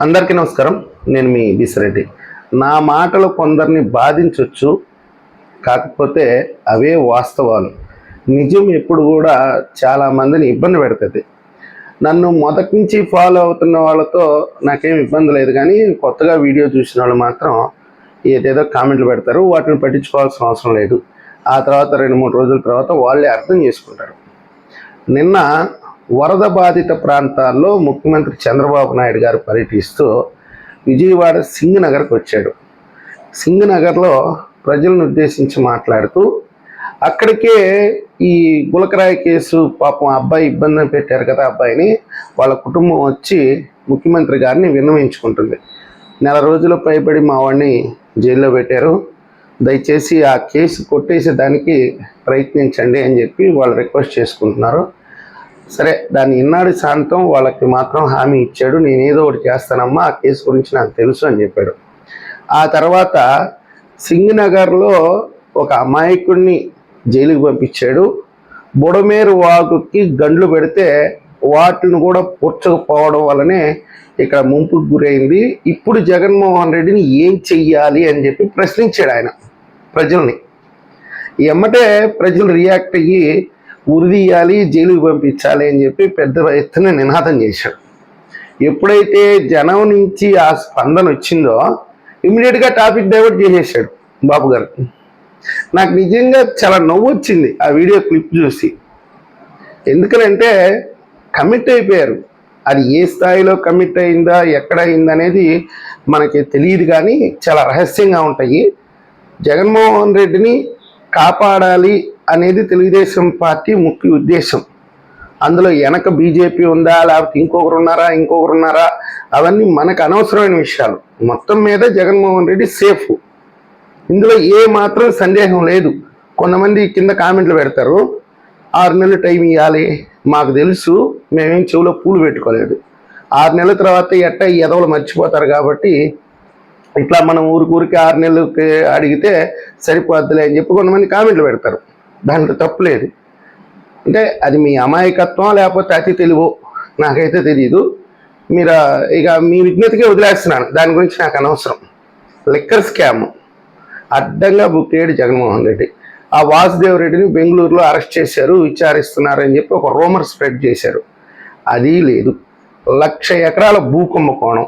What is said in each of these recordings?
అందరికీ నమస్కారం. నేను మీ బిసిరెడ్డి. నా మాటలు కొందరిని బాధించవచ్చు కాకపోతే అవే వాస్తవాలు. నిజం ఎప్పుడు కూడా చాలామందిని ఇబ్బంది పెడుతుంది. నన్ను మొదటి నుంచి ఫాలో అవుతున్న వాళ్ళతో నాకేం ఇబ్బంది లేదు కానీ కొత్తగా వీడియో చూసిన వాళ్ళు మాత్రం ఏదేదో కామెంట్లు పెడతారు వాటిని పట్టించుకోవాల్సిన అవసరం లేదు. ఆ తర్వాత రెండు మూడు రోజుల తర్వాత వాళ్ళే అర్థం చేసుకుంటారు. నిన్న వరద బాధిత ప్రాంతాల్లో ముఖ్యమంత్రి చంద్రబాబు నాయుడు గారు పర్యటిస్తూ విజయవాడ సింగ్ నగర్కి వచ్చాడు. సింగ్ నగర్లో ప్రజలను ఉద్దేశించి మాట్లాడుతూ అక్కడికే ఈ గులకరాయ కేసు పాపం ఆ అబ్బాయి ఇబ్బంది పెట్టారు కదా అబ్బాయిని వాళ్ళ కుటుంబం వచ్చి ముఖ్యమంత్రి గారిని విన్నవించుకుంటుంది. నెల రోజుల పైబడి మా వాడిని జైల్లో పెట్టారు. దయచేసి ఆ కేసు కొట్టేసేదానికి ప్రయత్నించండి అని చెప్పి వాళ్ళు రిక్వెస్ట్ చేసుకుంటున్నారు. సరే దాన్ని ఇన్నాడు శాంతం వాళ్ళకి మాత్రం హామీ ఇచ్చాడు నేనేదో ఒకటి చేస్తానమ్మా ఆ కేసు గురించి నాకు తెలుసు అని చెప్పాడు. ఆ తర్వాత సింగ్ నగర్లో ఒక అమాయకుడిని జైలుకి పంపించాడు. బుడమేరు వాగుకి గండ్లు పెడితే వాటిని కూడా పూడ్చకపోవడం వల్లనే ఇక్కడ ముంపుకు గురైంది. ఇప్పుడు జగన్మోహన్ రెడ్డిని ఏం చెయ్యాలి అని చెప్పి ప్రశ్నించాడు ఆయన ప్రజల్ని. ఎమ్మటే ప్రజలు రియాక్ట్ అయ్యి ఉరిదీయాలి జైలుకి పంపించాలి అని చెప్పి పెద్ద ఎత్తున నినాదం చేశాడు. ఎప్పుడైతే జనం నుంచి ఆ స్పందన వచ్చిందో ఇమీడియట్గా టాపిక్ డైవర్ట్ చేసేసాడు బాబు గారు. నాకు నిజంగా చాలా నవ్వు వచ్చింది ఆ వీడియో క్లిప్ చూసి. ఎందుకనంటే కమిట్ అయిపోయారు. అది ఏ స్థాయిలో కమిట్ అయిందా ఎక్కడ అయిందా అనేది మనకి తెలియదు కానీ చాలా రహస్యంగా ఉంటాయి. జగన్మోహన్ రెడ్డిని కాపాడాలి అనేది తెలుగుదేశం పార్టీ ముఖ్య ఉద్దేశం. అందులో వెనక బీజేపీ ఉందా లేకపోతే ఇంకొకరు ఉన్నారా ఇంకొకరు ఉన్నారా అవన్నీ మనకు అనవసరమైన విషయాలు. మొత్తం మీద జగన్మోహన్ రెడ్డి సేఫ్. ఇందులో ఏ మాత్రం సందేహం లేదు. కొంతమంది కింద కామెంట్లు పెడతారు ఆరు నెలలు టైం ఇవ్వాలి మాకు తెలుసు మేమేం చెవిలో పూలు పెట్టుకోలేదు. ఆరు నెలల తర్వాత ఎట్ట ఎదవలు మర్చిపోతారు కాబట్టి ఇట్లా మనం ఊరికి ఊరికి ఆరు నెలలకి అడిగితే సరిపోద్దులే అని చెప్పి కొంతమంది కామెంట్లు పెడతారు. దాంట్లో తప్పు లేదు. అంటే అది మీ అమాయకత్వం లేకపోతే అతి తెలివో? నాకైతే తెలియదు మీరు ఇక మీ విజ్ఞతకే వదిలేస్తున్నాను. దాని గురించి నాకు అనవసరం. లిక్కర్ స్కామ్ అడ్డంగా బుక్ అయ్యాడు జగన్మోహన్ రెడ్డి. ఆ వాసుదేవ్ రెడ్డిని బెంగళూరులో అరెస్ట్ చేశారు విచారిస్తున్నారని చెప్పి ఒక రూమర్ స్ప్రెడ్ చేశారు. అది లేదు. లక్ష ఎకరాల భూకుంభకోణం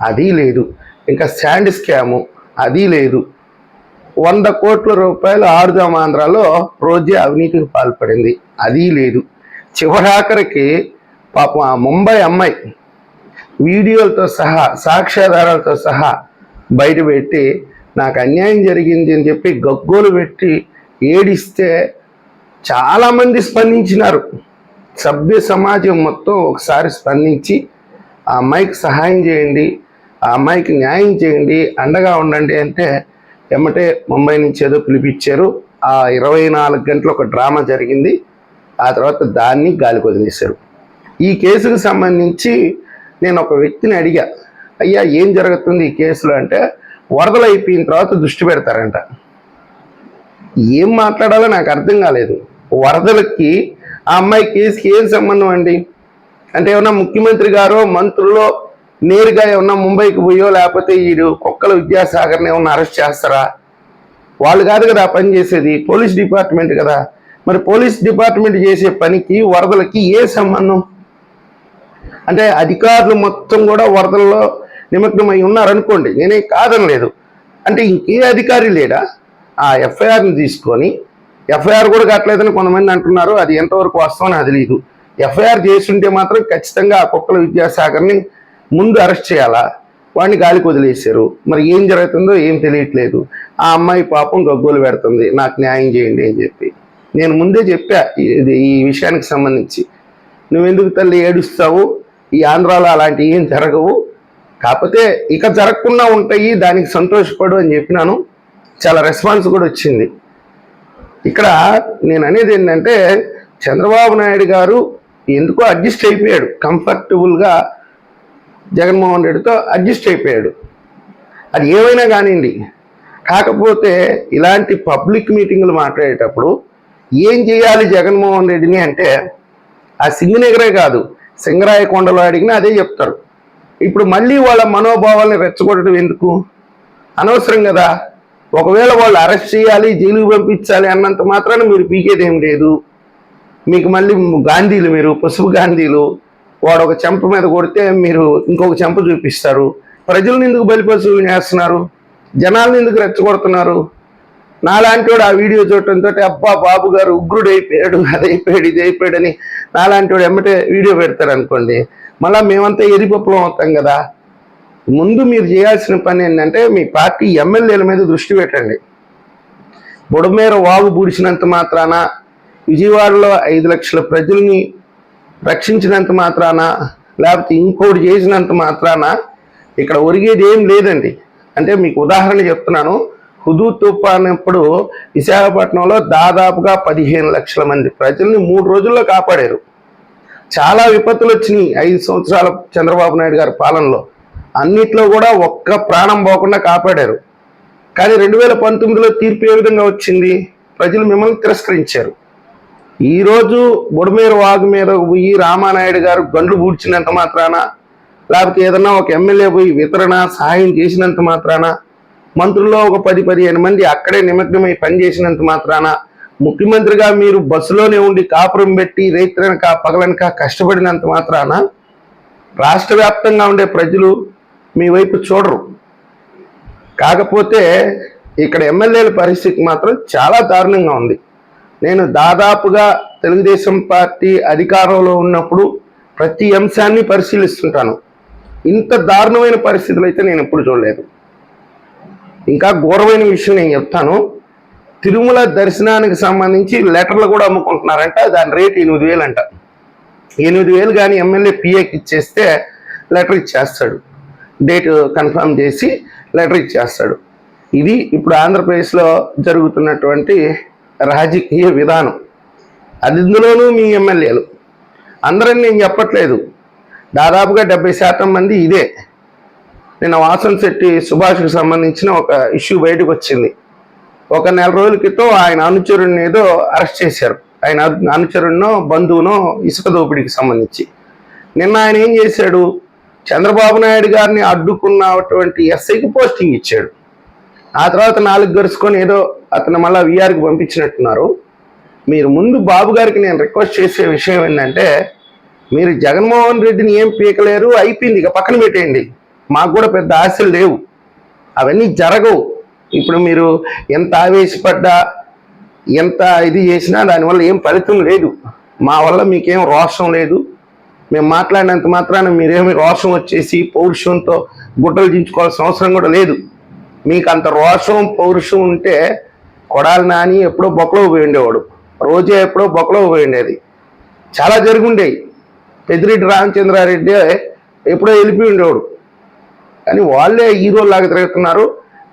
అది లేదు. ఇంకా శాండ్ స్కాము అది లేదు. వంద కోట్ల రూపాయలు ఆరుదాం రోజే అవినీతికి పాల్పడింది. అది లేదు. చివరాఖరికి పాపం ఆ ముంబై అమ్మాయి వీడియోలతో సహా సాక్ష్యాధారాలతో సహా బయటపెట్టి నాకు అన్యాయం జరిగింది అని చెప్పి గగ్గోలు పెట్టి ఏడిస్తే చాలామంది స్పందించినారు. సభ్య సమాజం మొత్తం ఒకసారి స్పందించి ఆ అమ్మాయికి సహాయం చేయండి ఆ అమ్మాయికి న్యాయం చేయండి అండగా ఉండండి అంటే ఎమ్మటే ముంబై నుంచి ఏదో పిలిపించారు. ఆ ఇరవై నాలుగు గంటలు ఒక డ్రామా జరిగింది. ఆ తర్వాత దాన్ని గాలికి వదిలేశారు ఈ కేసుకు సంబంధించి నేను ఒక వ్యక్తిని అడిగా అయ్యా ఏం జరుగుతుంది ఈ కేసులో? అంటే వరదలు అయిపోయిన తర్వాత దృష్టి పెడతారంట. ఏం మాట్లాడాలో నాకు అర్థం కాలేదు. వరదలకి ఆ అమ్మాయి కేసుకి ఏం సంబంధం అండి? అంటే ఏమన్నా ముఖ్యమంత్రి గారో మంత్రులో నేరుగా ఉన్న ముంబైకి పోయో లేకపోతే వీడు కుక్కల విద్యాసాగర్ని ఏమన్నా అరెస్ట్ చేస్తారా? వాళ్ళు కాదు కదా పని చేసేది పోలీస్ డిపార్ట్మెంట్ కదా. మరి పోలీస్ డిపార్ట్మెంట్ చేసే పనికి వరదలకి ఏ సంబంధం? అంటే అధికారులు మొత్తం కూడా వరదల్లో నిమగ్నమై ఉన్నారనుకోండి నేనే కాదనలేదు. అంటే ఇంకే అధికారి లేడా? ఆ ఎఫ్ఐఆర్ని తీసుకొని ఎఫ్ఐఆర్ కూడా కట్టలేదని కొంతమంది అంటున్నారు అది ఎంతవరకు వస్తామని అది తెలియదు ఎఫ్ఐఆర్ చేస్తుంటే మాత్రం ఖచ్చితంగా ఆ కుక్కల విద్యాసాగర్ని ముందు అరెస్ట్ చేయాలా? వాడిని గాలికి వదిలేశారు. మరి ఏం జరుగుతుందో ఏం తెలియట్లేదు. ఆ అమ్మాయి పాపం గగ్గోలు పెడుతుంది. నాకు న్యాయం చేయండి అని చెప్పి. నేను ముందే చెప్పా ఇది ఈ విషయానికి సంబంధించి. నువ్వెందుకు తల్లి ఏడుస్తావు? ఈ ఆంధ్రాలో అలాంటివి ఏం జరగవు. కాకపోతే ఇక జరగకుండా ఉంటాయి దానికి సంతోషపడు అని చెప్పినాను. చాలా రెస్పాన్స్ కూడా వచ్చింది. ఇక్కడ నేను అనేది ఏంటంటే చంద్రబాబు నాయుడు గారు ఎందుకో అడ్జస్ట్ అయిపోయాడు. కంఫర్టబుల్గా జగన్మోహన్ రెడ్డితో అడ్జస్ట్ అయిపోయాడు. అది ఏమైనా కానివ్వండి. కాకపోతే ఇలాంటి పబ్లిక్ మీటింగ్లు మాట్లాడేటప్పుడు ఏం చేయాలి జగన్మోహన్ రెడ్డిని అంటే ఆ సింగనగరే కాదు సింగరాయ కొండలో అడిగినా అదే చెప్తారు. ఇప్పుడు మళ్ళీ వాళ్ళ మనోభావాల్ని రెచ్చగొట్టడం ఎందుకు? అనవసరం కదా. ఒకవేళ వాళ్ళు అరెస్ట్ చేయాలి జైలుకు పంపించాలి అన్నంత మాత్రాన మీరు పీకేదేం లేదు. మీకు మళ్ళీ గాంధీలు మీరు పసుపు గాంధీలు వాడు ఒక చెంప మీద కొడితే మీరు ఇంకొక చెంప చూపిస్తారు. ప్రజలను ఎందుకు బలిపశువులు చేస్తున్నారు జనాలను ఎందుకు రెచ్చగొడుతున్నారు? నాలాంటి వాడు ఆ వీడియో చూడటంతో అబ్బా బాబు గారు ఉగ్రుడు అయిపోయాడు అది అయిపోయాడు ఇది అయిపోయాడు అని నాలాంటి వాడు ఎమ్మటే వీడియో పెడతారు అనుకోండి. మళ్ళీ మేమంతా ఎరిపప్పులం అవుతాం కదా. ముందు మీరు చేయాల్సిన పని ఏంటంటే మీ పార్టీ ఎమ్మెల్యేల మీద దృష్టి పెట్టండి. బుడమేర వాగు బూడిచినంత మాత్రాన విజయవాడలో ఐదు లక్షల ప్రజల్ని రక్షించినంత మాత్రాన లేకపోతే ఇంకోటి చేసినంత మాత్రాన ఇక్కడ ఒరిగేది ఏం లేదండి. అంటే మీకు ఉదాహరణ చెప్తున్నాను. హుదూ తుఫాన్ అప్పుడు విశాఖపట్నంలో దాదాపుగా పదిహేను లక్షల మంది ప్రజల్ని మూడు రోజుల్లో కాపాడారు. చాలా విపత్తులు వచ్చినాయి ఐదు సంవత్సరాల చంద్రబాబు నాయుడు గారి పాలనలో. అన్నిట్లో కూడా ఒక్క ప్రాణం పోకుండా కాపాడారు. కానీ రెండు వేల పంతొమ్మిదిలో తీర్పు ఏ విధంగా వచ్చింది? ప్రజలు మిమ్మల్ని తిరస్కరించారు. ఈరోజు బుడమేరు వాగు మీద పోయి రామానాయుడు గారు గండ్లు పూడ్చినంత మాత్రాన లేకపోతే ఏదన్నా ఒక ఎమ్మెల్యే పోయి వితరణ సహాయం చేసినంత మాత్రాన మంత్రుల్లో ఒక పది పదిహేను మంది అక్కడే నిమగ్నమై పనిచేసినంత మాత్రాన ముఖ్యమంత్రిగా మీరు బస్సులోనే ఉండి కాపురం పెట్టి రైతులనక పగలనక కష్టపడినంత మాత్రాన రాష్ట్ర వ్యాప్తంగా ఉండే ప్రజలు మీ వైపు చూడరు. కాకపోతే ఇక్కడ ఎమ్మెల్యేల పరిస్థితి మాత్రం చాలా దారుణంగా ఉంది. నేను దాదాపుగా తెలుగుదేశం పార్టీ అధికారంలో ఉన్నప్పుడు ప్రతి అంశాన్ని పరిశీలిస్తుంటాను. ఇంత దారుణమైన పరిస్థితులు అయితే నేను ఎప్పుడు చూడలేదు. ఇంకా ఘోరమైన విషయం నేను చెప్తాను. తిరుమల దర్శనానికి సంబంధించి లెటర్లు కూడా అమ్ముకుంటున్నారంట. దాని రేట్ ఎనిమిది వేలు అంట. ఎనిమిది వేలు కానీ ఎమ్మెల్యే పిఏకి ఇచ్చేస్తే లెటర్ ఇచ్చేస్తాడు. డేట్ కన్ఫర్మ్ చేసి లెటర్ ఇచ్చేస్తాడు. ఇది ఇప్పుడు ఆంధ్రప్రదేశ్లో జరుగుతున్నటువంటి రాజకీయ విధానం. అది ఇందులోనూ మీ ఎమ్మెల్యేలు. అందరని నేను చెప్పట్లేదు. దాదాపుగా డెబ్బై శాతం మంది ఇదే. నిన్న వాసన్ శెట్టి సుభాష్కి సంబంధించిన ఒక ఇష్యూ బయటకు వచ్చింది. ఒక నెల రోజుల క్రితం ఆయన అనుచరుడిని ఏదో అరెస్ట్ చేశారు. ఆయన అనుచరుడినో బంధువునో ఇసుక దోపిడీకి సంబంధించి. నిన్న ఆయన ఏం చేశాడు? చంద్రబాబు నాయుడు గారిని అడ్డుకున్నటువంటి ఎస్ఐకి పోస్టింగ్ ఇచ్చాడు. ఆ తర్వాత నాలుగు గడుచుకొని ఏదో అతను మళ్ళీ విఆర్కి పంపించినట్టున్నారు. మీరు ముందు బాబు గారికి నేను రిక్వెస్ట్ చేసే విషయం ఏంటంటే మీరు జగన్మోహన్ రెడ్డిని ఏం పీకలేరు అయిపోయింది. ఇక పక్కన పెట్టేయండి. మాకు కూడా పెద్ద ఆశలు లేవు. అవన్నీ జరగవు. ఇప్పుడు మీరు ఎంత ఆవేశపడ్డా ఎంత ఇది చేసినా దానివల్ల ఏం ఫలితం లేదు. మా వల్ల మీకేం రోషం లేదు. మేము మాట్లాడినంత మాత్రాన మీరేమి రోషం వచ్చేసి పౌరుషంతో గుడ్డలు దించుకోవాల్సిన అవసరం కూడా లేదు. మీకు అంత రోషం పౌరుషం ఉంటే కొడాలి నాని ఎప్పుడో బొక్కలో పోయి ఉండేవాడు. రోజే ఎప్పుడో బొక్కలో పోయి ఉండేది. చాలా జరుగుండేవి పెద్దిరెడ్డి రామచంద్రారెడ్డి ఎప్పుడో వెళ్ళిపోయి ఉండేవాడు. కానీ వాళ్ళే హీరోలాగా తిరుగుతున్నారు.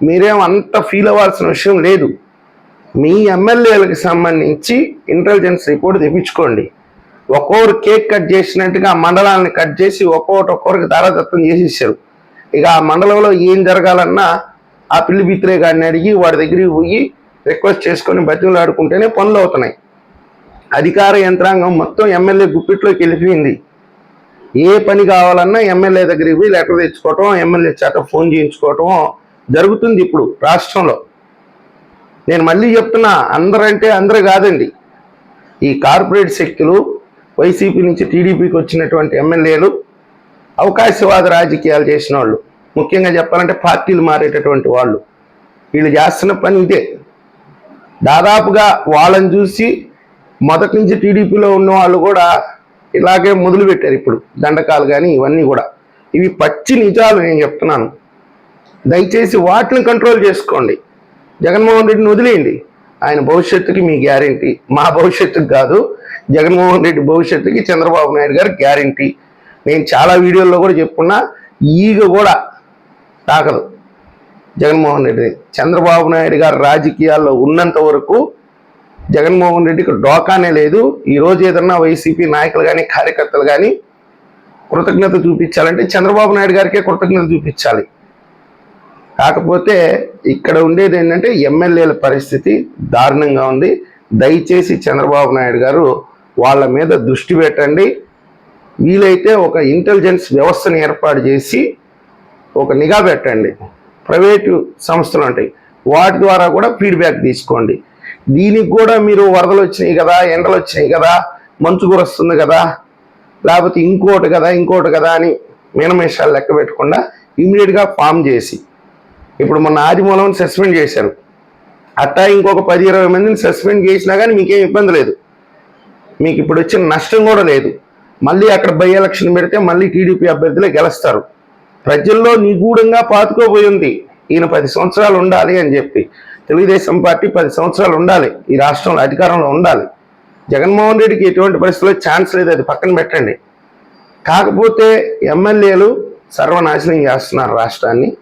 మీరేం అంత ఫీల్ అవ్వాల్సిన విషయం లేదు. మీ ఎమ్మెల్యేలకు సంబంధించి ఇంటెలిజెన్స్ రిపోర్ట్ తెప్పించుకోండి. ఒక్కొక్కరు కేక్ కట్ చేసినట్టుగా ఆ మండలాన్ని కట్ చేసి ఒక్కొక్కటి ఒక్కొక్కరికి ధారాదత్తం చేసేసారు ఇక ఆ మండలంలో ఏం జరగాలన్నా ఆ పిల్లి బిత్రే గారిని అడిగి వాడి దగ్గరికి పోయి రిక్వెస్ట్ చేసుకొని బతిలు ఆడుకుంటేనే పనులు అవుతున్నాయి. అధికార యంత్రాంగం మొత్తం ఎమ్మెల్యే గుప్పిట్లోకి వెళ్ళిపోయింది. ఏ పని కావాలన్నా ఎమ్మెల్యే దగ్గరికి పోయి లెటర్ తెచ్చుకోవటం ఎమ్మెల్యే చేత ఫోన్ చేయించుకోవటం జరుగుతుంది ఇప్పుడు రాష్ట్రంలో. నేను మళ్ళీ చెప్తున్నా అందరంటే అందరు కాదండి. ఈ కార్పొరేట్ శక్తులు వైసీపీ నుంచి టీడీపీకి వచ్చినటువంటి ఎమ్మెల్యేలు అవకాశవాద రాజకీయాలు చేసిన వాళ్ళు ముఖ్యంగా చెప్పాలంటే పార్టీలు మారేటటువంటి వాళ్ళు. వీళ్ళు చేస్తున్న పని ఇదే. దాదాపుగా వాళ్ళని చూసి మొదటి నుంచి టీడీపీలో ఉన్న వాళ్ళు కూడా ఇలాగే మొదలుపెట్టారు ఇప్పుడు. దండకాలు కానీ ఇవన్నీ కూడా. ఇవి పచ్చి నిజాలు నేను చెప్తున్నాను. దయచేసి వాటిని కంట్రోల్ చేసుకోండి. జగన్మోహన్ రెడ్డిని వదిలేయండి. ఆయన భవిష్యత్తుకి మీ గ్యారంటీ మా భవిష్యత్తుకి కాదు జగన్మోహన్ రెడ్డి భవిష్యత్తుకి చంద్రబాబు నాయుడు గారి గ్యారంటీ నేను చాలా వీడియోల్లో కూడా చెప్పుకున్నా ఈగ కూడా తాకదు. జగన్మోహన్ రెడ్డిని చంద్రబాబు నాయుడు గారు రాజకీయాల్లో ఉన్నంత వరకు జగన్మోహన్ రెడ్డికి డోకానే లేదు. ఈ ఏదన్నా వైసీపీ నాయకులు కానీ కార్యకర్తలు కానీ కృతజ్ఞత చూపించాలంటే చంద్రబాబు నాయుడు గారికే కృతజ్ఞత చూపించాలి. కాకపోతే ఇక్కడ ఉండేది ఏంటంటే ఎమ్మెల్యేల పరిస్థితి దారుణంగా ఉంది. దయచేసి చంద్రబాబు నాయుడు గారు వాళ్ళ మీద దృష్టి పెట్టండి. వీలైతే ఒక ఇంటెలిజెన్స్ వ్యవస్థను ఏర్పాటు చేసి ఒక నిఘా పెట్టండి. ప్రైవేటు సంస్థలు ఉంటాయి. వాటి ద్వారా కూడా ఫీడ్బ్యాక్ తీసుకోండి. దీనికి కూడా మీరు వరదలు వచ్చినాయి కదా ఎండలు వచ్చినాయి కదా మంచు కురుస్తుంది కదా లేకపోతే ఇంకోటి కదా ఇంకోటి కదా అని మీనమేషాలు లెక్క పెట్టకుండా ఇమీడియట్గా ఫామ్ చేసి ఇప్పుడు మొన్న ఆదిమూలం సస్పెండ్ చేశారు. అట్టా ఇంకొక పది ఇరవై మందిని సస్పెండ్ చేసినా కానీ మీకేం ఇబ్బంది లేదు. మీకు ఇప్పుడు వచ్చిన నష్టం కూడా లేదు. మళ్ళీ అక్కడ బై ఎలక్షన్ పెడితే మళ్ళీ టీడీపీ అభ్యర్థులే గెలుస్తారు. ప్రజల్లో నిగూఢంగా పాతుకోబోయింది. ఈయన పది సంవత్సరాలు ఉండాలి అని చెప్పి. తెలుగుదేశం పార్టీ పది సంవత్సరాలు ఉండాలి. ఈ రాష్ట్రంలో అధికారంలో ఉండాలి. జగన్మోహన్ రెడ్డికి ఎటువంటి పరిస్థితుల్లో ఛాన్స్ లేదు. అది పక్కన పెట్టండి. కాకపోతే ఎమ్మెల్యేలు సర్వనాశనం చేస్తున్నారు రాష్ట్రాన్ని.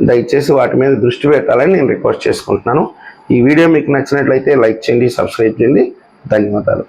దయచేసి వాటి మీద దృష్టి పెట్టాలని నేను రిక్వెస్ట్ చేసుకుంటున్నాను. ఈ వీడియో మీకు నచ్చినట్లయితే లైక్ చేయండి సబ్స్క్రైబ్ చేయండి. ధన్యవాదాలు.